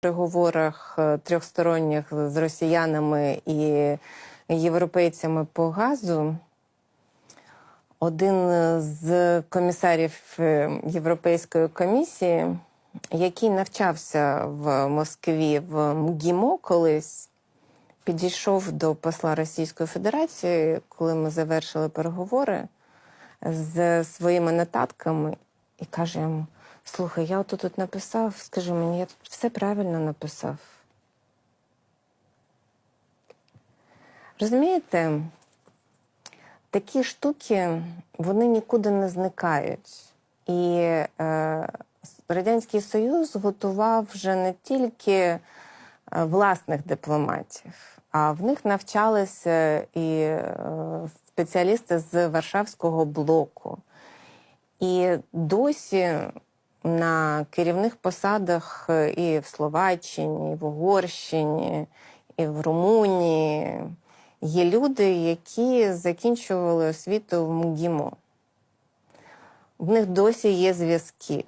переговорах е, трьохсторонніх з росіянами і європейцями по газу. Один з комісарів е, Європейської комісії, який навчався в Москві в МГІМО колись, підійшов до посла Російської Федерації, коли ми завершили переговори з своїми нотатками, і каже йому: Слухай, я отут тут написав, скажи мені, я тут все правильно написав. Розумієте, такі штуки вони нікуди не зникають. І е, Радянський Союз готував вже не тільки е, власних дипломатів, а в них навчалися і е, спеціалісти з Варшавського блоку. І досі на керівних посадах е, і в Словаччині, і в Угорщині, і в Румунії є люди, які закінчували освіту в МГІМО. В них досі є зв'язки.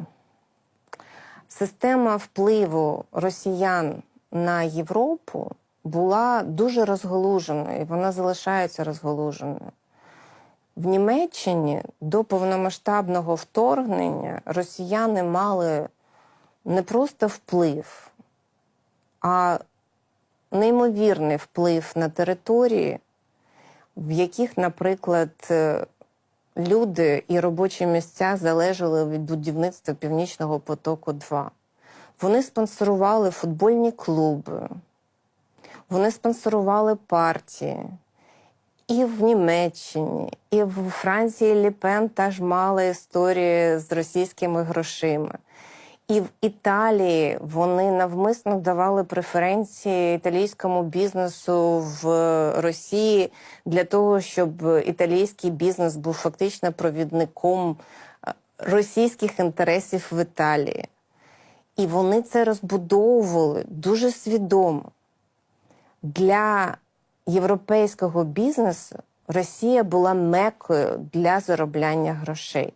Система впливу росіян на Європу була дуже розголуженою, і вона залишається розголуженою. В Німеччині до повномасштабного вторгнення росіяни мали не просто вплив, а неймовірний вплив на території, в яких, наприклад, е, люди і робочі місця залежали від будівництва Північного потоку 2. Вони спонсорували футбольні клуби, вони спонсорували партії. І в Німеччині, і в Франції Ліпен теж мала історії з російськими грошима. І в Італії вони навмисно давали преференції італійському бізнесу в Росії для того, щоб італійський бізнес був фактично провідником е, російських інтересів в Італії. І вони це розбудовували дуже свідомо. Для європейського бізнесу Росія була мекою для заробляння грошей.